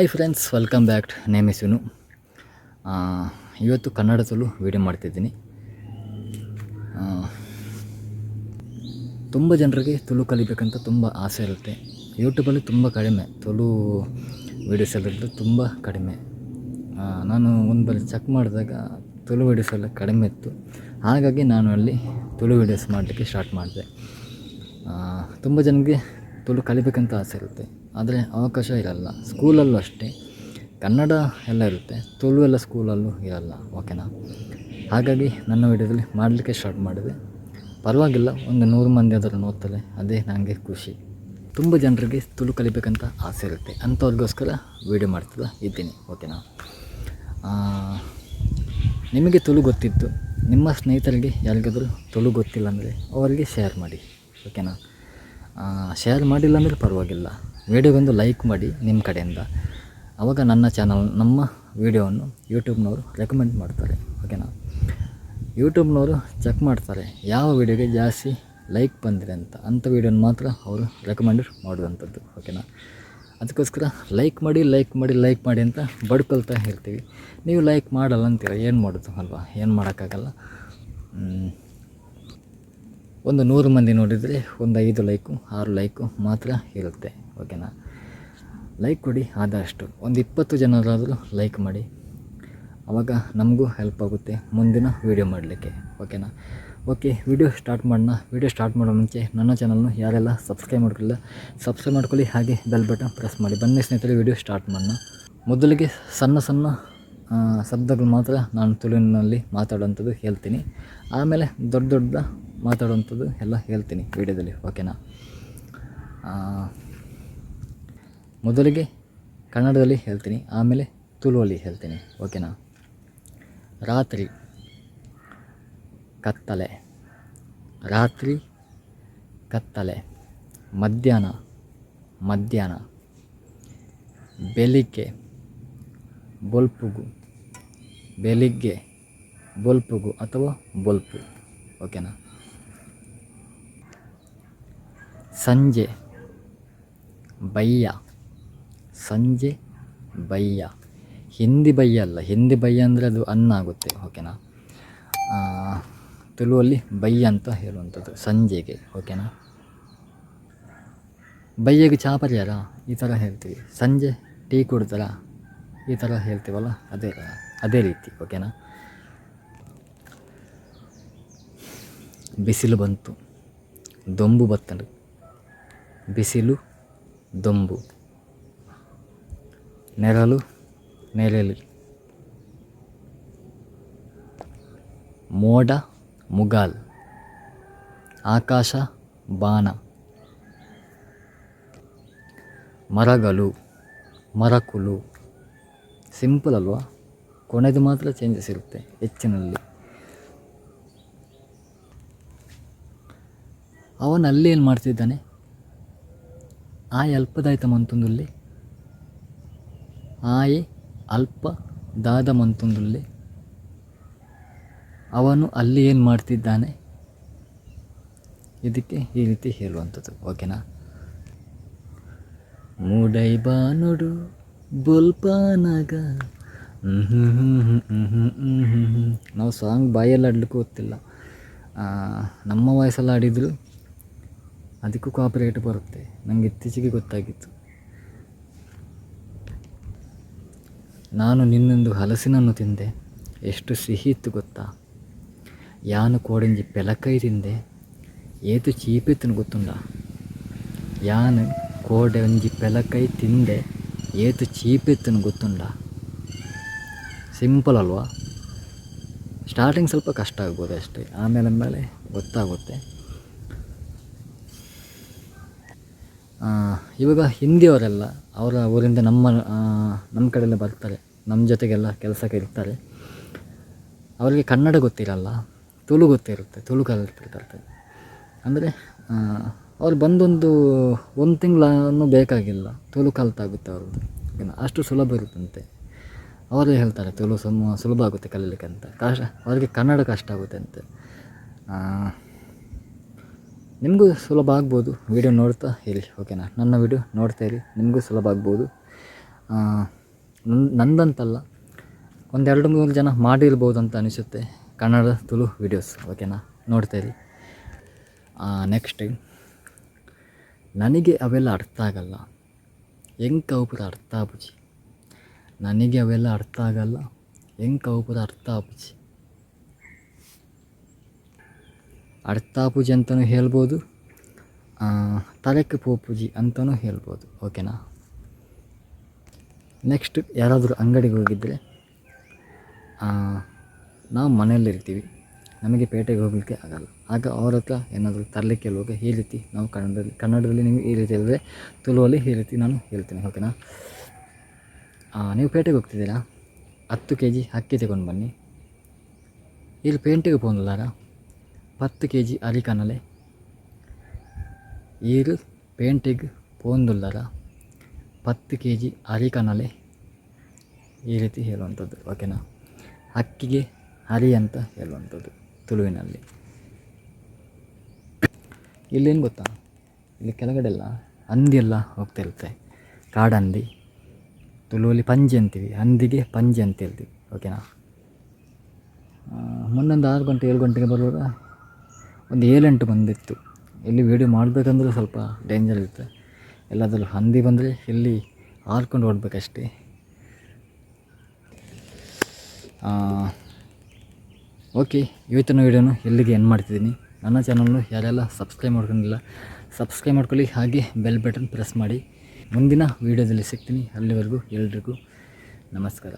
Hi friends welcome back name is Vinu ಇವತ್ತು ಕನ್ನಡದಲ್ಲೂ video ಮಾಡ್ತಿದ್ದೀನಿ. ತುಂಬ ಜನರಿಗೆ ತುಳು ಕಲಿಬೇಕಂತ ತುಂಬ ಆಸೆ ಇರುತ್ತೆ. ಯೂಟ್ಯೂಬಲ್ಲಿ ತುಂಬ ಕಡಿಮೆ. ತುಳು ವೀಡಿಯೋಸ್ ಎಲ್ಲ ತುಂಬ ಕಡಿಮೆ. ನಾನು ಒಂದು ಬಾರಿ ಚೆಕ್ ಮಾಡಿದಾಗ ತುಳು ವೀಡಿಯೋಸ್ ಎಲ್ಲ ಕಡಿಮೆ ಇತ್ತು. ಹಾಗಾಗಿ ನಾನು ಅಲ್ಲಿ ತುಳು ವೀಡಿಯೋಸ್ ಮಾಡಲಿಕ್ಕೆ ಸ್ಟಾರ್ಟ್ ಮಾಡಿದೆ. ತುಂಬ ಜನರಿಗೆ ತುಳು ಕಲಿಬೇಕಂತ ಆಸೆ ಇರುತ್ತೆ. ಆದರೆ ಅವಕಾಶ ಇರಲ್ಲ. ಸ್ಕೂಲಲ್ಲೂ ಅಷ್ಟೇ. ಕನ್ನಡ ಎಲ್ಲ ಇರುತ್ತೆ. ತುಳು ಎಲ್ಲ ಸ್ಕೂಲಲ್ಲೂ ಇರಲ್ಲ. ಓಕೆನಾ ಹಾಗಾಗಿ ನನ್ನ ವಿಡಿಯೋದಲ್ಲಿ ಮಾಡಲಿಕ್ಕೆ ಸ್ಟಾರ್ಟ್ ಮಾಡಿದೆ. ಪರವಾಗಿಲ್ಲ, ಒಂದು ನೂರು ಮಂದಿ ಅದರ ನೋಡ್ತಾರೆ. ಅದೇ ನನಗೆ ಖುಷಿ. ತುಂಬ ಜನರಿಗೆ ತುಳು ಕಲಿಬೇಕಂತ ಆಸೆ ಇರುತ್ತೆ. ಅಂಥವ್ರಿಗೋಸ್ಕರ ವೀಡಿಯೋ ಮಾಡ್ತಾ ಇದ್ದೀನಿ. ಓಕೆನಾ ನಿಮಗೆ ತುಳು ಗೊತ್ತಿತ್ತು. ನಿಮ್ಮ ಸ್ನೇಹಿತರಿಗೆ ಯಾರಿಗಾದರೂ ತುಳು ಗೊತ್ತಿಲ್ಲ ಅಂದರೆ ಅವರಿಗೆ ಶೇರ್ ಮಾಡಿ. ಓಕೆನಾ ಶೇರ್ ಮಾಡಿಲ್ಲ ಅಂದರೆ ಪರವಾಗಿಲ್ಲ. ವೀಡಿಯೋಗೊಂದು ಲೈಕ್ ಮಾಡಿ ನಿಮ್ಮ ಕಡೆಯಿಂದ. ಆವಾಗ ನನ್ನ ಚಾನಲ್ ನಮ್ಮ ವೀಡಿಯೋವನ್ನು ಯೂಟ್ಯೂಬ್ನವರು ರೆಕಮೆಂಡ್ ಮಾಡ್ತಾರೆ. ಓಕೆನಾ ಯೂಟ್ಯೂಬ್ನವರು ಚೆಕ್ ಮಾಡ್ತಾರೆ ಯಾವ ವೀಡಿಯೋಗೆ ಜಾಸ್ತಿ ಲೈಕ್ ಬಂದಿದೆ ಅಂತ. ಅಂಥ ವೀಡಿಯೋನ ಮಾತ್ರ ಅವರು ರೆಕಮೆಂಡ್ ಮಾಡುವಂಥದ್ದು. ಓಕೆನಾ ಅದಕ್ಕೋಸ್ಕರ ಲೈಕ್ ಮಾಡಿ ಲೈಕ್ ಮಾಡಿ ಲೈಕ್ ಮಾಡಿ ಅಂತ ಬಡ್ಕೊಳ್ತಾ ಇರ್ತೀವಿ ನೀವು ಲೈಕ್ ಮಾಡಲ್ಲ ಅಂತೀರ? ಏನು ಮಾಡೋದು ಅಲ್ವಾ? ಏನು ಮಾಡೋಕ್ಕಾಗಲ್ಲ. ಒಂದು ನೂರು ಮಂದಿ ನೋಡಿದರೆ ಒಂದು ಐದು ಲೈಕು, ಆರು ಲೈಕು ಮಾತ್ರ ಇರುತ್ತೆ ಓಕೆನಾ ಲೈಕ್ ಕೊಡಿ, ಆದಷ್ಟು. ಒಂದು ಇಪ್ಪತ್ತು ಜನರಾದರೂ ಲೈಕ್ ಮಾಡಿ. ಆವಾಗ ನಮಗೂ ಹೆಲ್ಪ್ ಆಗುತ್ತೆ ಮುಂದಿನ ವೀಡಿಯೋ ಮಾಡಲಿಕ್ಕೆ ಓಕೆನಾ ಓಕೆ ವಿಡಿಯೋ ಸ್ಟಾರ್ಟ್ ಮಾಡೋಣ. ವಿಡಿಯೋ ಸ್ಟಾರ್ಟ್ ಮಾಡೋ ಮುಂಚೆ ನನ್ನ ಚಾನಲ್ನು ಯಾರೆಲ್ಲ ಸಬ್ಸ್ಕ್ರೈಬ್ ಮಾಡ್ಕೊಳ್ಳಿ ಸಬ್ಸ್ಕ್ರೈಬ್ ಮಾಡ್ಕೊಳ್ಳಿ, ಹಾಗೆ ಬೆಲ್ ಬಟನ್ ಪ್ರೆಸ್ ಮಾಡಿ. ಬನ್ನಿ ಸ್ನೇಹಿತರೆ ವಿಡಿಯೋ ಸ್ಟಾರ್ಟ್ ಮಾಡೋಣ. ಮೊದಲಿಗೆ ಸಣ್ಣ ಸಣ್ಣ ಶಬ್ದಗಳು ಮಾತ್ರ ನಾನು ತುಳುವಿನಲ್ಲಿ ಮಾತಾಡುವಂಥದ್ದು ಹೇಳ್ತೀನಿ. ಆಮೇಲೆ ದೊಡ್ಡ ದೊಡ್ಡ ಮಾತಾಡುವಂಥದ್ದು ಎಲ್ಲ ಹೇಳ್ತೀನಿ ವಿಡಿಯೋದಲ್ಲಿ, ಓಕೆನಾ? ಮೊದಲಿಗೆ ಕನ್ನಡದಲ್ಲಿ ಹೇಳ್ತೀನಿ, ಆಮೇಲೆ ತುಳುವಲ್ಲಿ ಹೇಳ್ತೀನಿ, ಓಕೆನಾ? ರಾತ್ರಿ ಕತ್ತಲೆ ರಾತ್ರಿ ಕತ್ತಲೆ, ಮಧ್ಯಾಹ್ನ ಮಧ್ಯಾಹ್ನ, ಬೆಳಿಗ್ಗೆ ಬೊಲ್ಪುಗು ಬೆಳಿಗ್ಗೆ ಬೊಲ್ಪುಗು ಅಥವಾ ಬೊಲ್ಪು, ಓಕೆನಾ? ಸಂಜೆ ಬಯ್ಯ. ಸಂಜೆ ಬಯ್ಯ. ಹಿಂದಿ ಬಯ್ಯ ಅಲ್ಲ. ಹಿಂದಿ ಬಯ್ಯ ಅಂದರೆ ಅದು ಅನ್ನ ಆಗುತ್ತೆ ಓಕೆನಾ ತುಳುವಲ್ಲಿ ಬಯ್ಯ ಅಂತ ಹೇಳುವಂಥದ್ದು, ಸಂಜೆಗೆ ಓಕೆನಾ ಬಯ್ಯಗೆ ಚಹಾ ಪರಿಹಾರ? ಈ ಥರ ಹೇಳ್ತೀವಿ. ಸಂಜೆ ಟೀ ಕುಡ್ತಾರ? ಈ ಥರ ಹೇಳ್ತೀವಲ್ಲ? ಅದೇ ಅದೇ ರೀತಿ ಓಕೆನಾ ಬಿಸಿಲು ಬಂತು. ದೊಂಬು ಬತ್ತಂಡು ಬಿಸಿಲು, ದೊಂಬು. ನೆರಳು ನೆರಳಿ ಮೋಡ, ಮುಗಾಲ್. ಆಕಾಶ, ಬಾಣ. ಮರಗಳು, ಮರಕುಲು. ಸಿಂಪಲ್ ಅಲ್ವಾ? ಕೊನೆದು ಮಾತ್ರ ಚೇಂಜಸ್ ಇರುತ್ತೆ ಹೆಚ್ಚಿನಲ್ಲಿ. ಅವನು ಅಲ್ಲಿ ಏನು ಮಾಡ್ತಿದ್ದಾನೆ? ಆಯ ಅಲ್ಪದಾಯಿತ ಮಂತೊಂದುಲ್ಲೆ ಆಯೆ ಅಲ್ಪ ದಾದ ಮಂತೊಂದುಲ್ಲೆ ಅವನು ಅಲ್ಲಿ ಏನು ಮಾಡ್ತಿದ್ದಾನೆ? ಇದಕ್ಕೆ ಈ ರೀತಿ ಹೇಳುವಂಥದ್ದು. ಓಕೆನಾ? ಮೂಡೈ ಬಾನುಡು ಬುಲ್ಪಾನಗ ನಾವು ಸಾಂಗ್ ಬಾಯಲ್ಲಿ ಆಡ್ಲಿಕ್ಕೆ ಗೊತ್ತಿಲ್ಲ. ನಮ್ಮ ವಯಸ್ಸಲ್ಲಿ ಆಡಿದ್ರು ಅದಕ್ಕೂ ಕಾಪರೇಟ್ ಬರುತ್ತೆ. ನನಗೆ ಇತ್ತೀಚೆಗೆ ಗೊತ್ತಾಗಿತ್ತು. ನಾನು ನಿನ್ನೊಂದು ಹಲಸಿನನ್ನು ತಿಂದೆ. ಎಷ್ಟು ಸಿಹಿ ಇತ್ತು ಗೊತ್ತಾ? ಯಾನು ಕೋಡಿಂಜಿ ಪೆಲಕೈ ತಿಂದೆ. ಏತು ಚೀಪಿತ್ತನು ಗೊತ್ತುಂಡ? ಯಾನು ಕೋಡಂಜಿ ಪೆಲಕೈ ತಿಂದೆ. ಏತು ಚೀಪಿತ್ತನು ಗೊತ್ತುಂಡ? ಸಿಂಪಲ್ ಅಲ್ವಾ? ಸ್ಟಾರ್ಟಿಂಗ್ ಸ್ವಲ್ಪ ಕಷ್ಟ ಆಗ್ಬೋದು ಅಷ್ಟೇ. ಆಮೇಲೆ ಮೇಲೆ ಗೊತ್ತಾಗುತ್ತೆ. ಇವಾಗ ಹಿಂದಿಯವರೆಲ್ಲ ಅವರ ಊರಿಂದ ನಮ್ಮ ನಮ್ಮ ಕಡೆಯಲ್ಲ ಬರ್ತಾರೆ. ನಮ್ಮ ಜೊತೆಗೆಲ್ಲ ಕೆಲಸಕ್ಕೆ ಇರ್ತಾರೆ. ಅವರಿಗೆ ಕನ್ನಡ ಗೊತ್ತಿರಲ್ಲ, ತುಳು ಗೊತ್ತಿರುತ್ತೆ ತುಳು ಕಲಿತಿರ್ತಾರೆ ಅಂದರೆ ಅವ್ರು ಬಂದೊಂದು ಒಂದು ತಿಂಗಳನ್ನು ಬೇಕಾಗಿಲ್ಲ, ತುಳು ಕಲಿತಾಗುತ್ತೆ ಅವ್ರದ್ದು. ಅಷ್ಟು ಸುಲಭ ಇರುತ್ತಂತೆ. ಅವರೇ ಹೇಳ್ತಾರೆ, ತುಳು ಸುಮ್ಮ ಸುಲಭ ಆಗುತ್ತೆ ಕಲೀಲಿಕ್ಕೆ ಅಂತ. ಕಷ್ಟ, ಅವರಿಗೆ ಕನ್ನಡ ಕಷ್ಟ ಆಗುತ್ತೆ ಅಂತೆ ನಿಮಗೂ ಸುಲಭ ಆಗ್ಬೋದು. ವೀಡಿಯೋ ನೋಡ್ತಾ ಇರಿ, ಓಕೆನಾ? ನನ್ನ ವಿಡಿಯೋ ನೋಡ್ತಾ ಇರಿ, ನಿಮಗೂ ಸುಲಭ ಆಗ್ಬೋದು. ನನ್ನ ನಂದಂತಲ್ಲ, ಒಂದೆರಡು ಮೂರು ಜನ ಮಾಡಿರ್ಬೋದು ಅಂತ ಅನಿಸುತ್ತೆ ಕನ್ನಡ ತುಳು ವೀಡಿಯೋಸ್ ಓಕೆನಾ? ನೋಡ್ತಾ ಇರಿ. ನೆಕ್ಸ್ಟ್ ನನಗೆ ಅವೆಲ್ಲ ಅರ್ಥ ಆಗಲ್ಲ. ಹೆಂಗೆ ಕೌಪುರ ಅರ್ಥ ಆಪುಜಿ ನನಗೆ ಅವೆಲ್ಲ ಅರ್ಥ ಆಗಲ್ಲ. ಹೆಂಗೆ ಕೌಪುರ ಅರ್ಥ ಆಪುಜಿ ಅರ್ಥ ಪೂಜೆ ಅಂತಲೂ ಹೇಳ್ಬೋದು ತಲೆಕ್ಕೆ ಪೋ ಪೂಜೆ ಅಂತಲೂ ಹೇಳ್ಬೋದು ಓಕೆನಾ ನೆಕ್ಸ್ಟ್ ಯಾರಾದರೂ ಅಂಗಡಿಗೆ ಹೋಗಿದ್ದರೆ ನಾವು ಮನೆಯಲ್ಲಿರ್ತೀವಿ ನಮಗೆ ಪೇಟೆಗೆ ಹೋಗಲಿಕ್ಕೆ ಆಗಲ್ಲ. ಆಗ ಅವ್ರ ಹತ್ರ ಏನಾದರೂ ತರಲಿಕ್ಕೆ ಹೇಳುವಾಗ ಈ ರೀತಿ ನಾವು ಕನ್ನಡದಲ್ಲಿ ಕನ್ನಡದಲ್ಲಿ ನೀವು ಈ ರೀತಿ ಹೇಳಿದ್ರೆ ತುಳುವಲ್ಲಿ ಈ ರೀತಿ ನಾನು ಹೇಳ್ತೀನಿ. ಓಕೆನಾ ನೀವು ಪೇಟೆಗೆ ಹೋಗ್ತಿದ್ದೀರಾ? ಹತ್ತು ಕೆ ಜಿ ಅಕ್ಕಿ ತಗೊಂಡು ಬನ್ನಿ. ಇಲ್ಲಿ ಪೇಂಟಿಗೆ ಪೋಂದುಲಾರ ಪತ್ತು ಕೆ ಜಿ ಅರಿಕನಲೆ ಈರು ಪೇಂಟಿಗೆ ಪೋಂದುಲ್ಲರ, ಪತ್ತು ಕೆ ಜಿ ಅರಿಕನಲೆ ಈ ರೀತಿ ಹೇಳುವಂಥದ್ದು ಓಕೆನಾ ಅಕ್ಕಿಗೆ ಹರಿ ಅಂತ ಹೇಳುವಂಥದ್ದು ತುಳುವಿನಲ್ಲಿ. ಇಲ್ಲೇನು ಗೊತ್ತಾ? ಇಲ್ಲಿ ಕೆಳಗಡೆ ಎಲ್ಲ ಹಂದಿ ಎಲ್ಲ ಹೋಗ್ತಾ ಇರುತ್ತೆ. ಕಾಡಂದಿ, ತುಳುವಲ್ಲಿ ಪಂಜಿ ಅಂತೀವಿ, ಹಂದಿಗೆ ಪಂಜಿ ಅಂತ ಹೇಳ್ತೀವಿ ಓಕೆನಾ ಮೊನ್ನೊಂದು ಆರು ಗಂಟೆ ಏಳು ಗಂಟೆಗೆ ಬರುವಾಗ ಒಂದು ಏಳೆಂಟು ಬಂದಿತ್ತು ಇಲ್ಲಿ ವೀಡಿಯೋ ಮಾಡಬೇಕಂದ್ರೆ ಸ್ವಲ್ಪ ಡೇಂಜರ್ ಇರುತ್ತೆ. ಎಲ್ಲಾದರೂ ಹಂದಿ ಬಂದರೆ ಇಲ್ಲಿ ಹಾರ್ಕೊಂಡು ಓಡಬೇಕಷ್ಟೇ. ಓಕೆ ಇವತ್ತಿನ ವೀಡಿಯೋನು ಇಲ್ಲಿಗೆ ಎಂಡ್ ಮಾಡ್ತಿದ್ದೀನಿ. ನನ್ನ ಚಾನಲ್ನು ಯಾರೆಲ್ಲ ಸಬ್ಸ್ಕ್ರೈಬ್ ಮಾಡ್ಕೊಂಡಿಲ್ಲ ಸಬ್ಸ್ಕ್ರೈಬ್ ಮಾಡ್ಕೊಳ್ಳಿ. ಹಾಗೆ ಬೆಲ್ ಬಟನ್ ಪ್ರೆಸ್ ಮಾಡಿ. ಮುಂದಿನ ವೀಡಿಯೋದಲ್ಲಿ ಸಿಗ್ತೀನಿ. ಅಲ್ಲಿವರೆಗೂ ಎಲ್ರಿಗೂ ನಮಸ್ಕಾರ.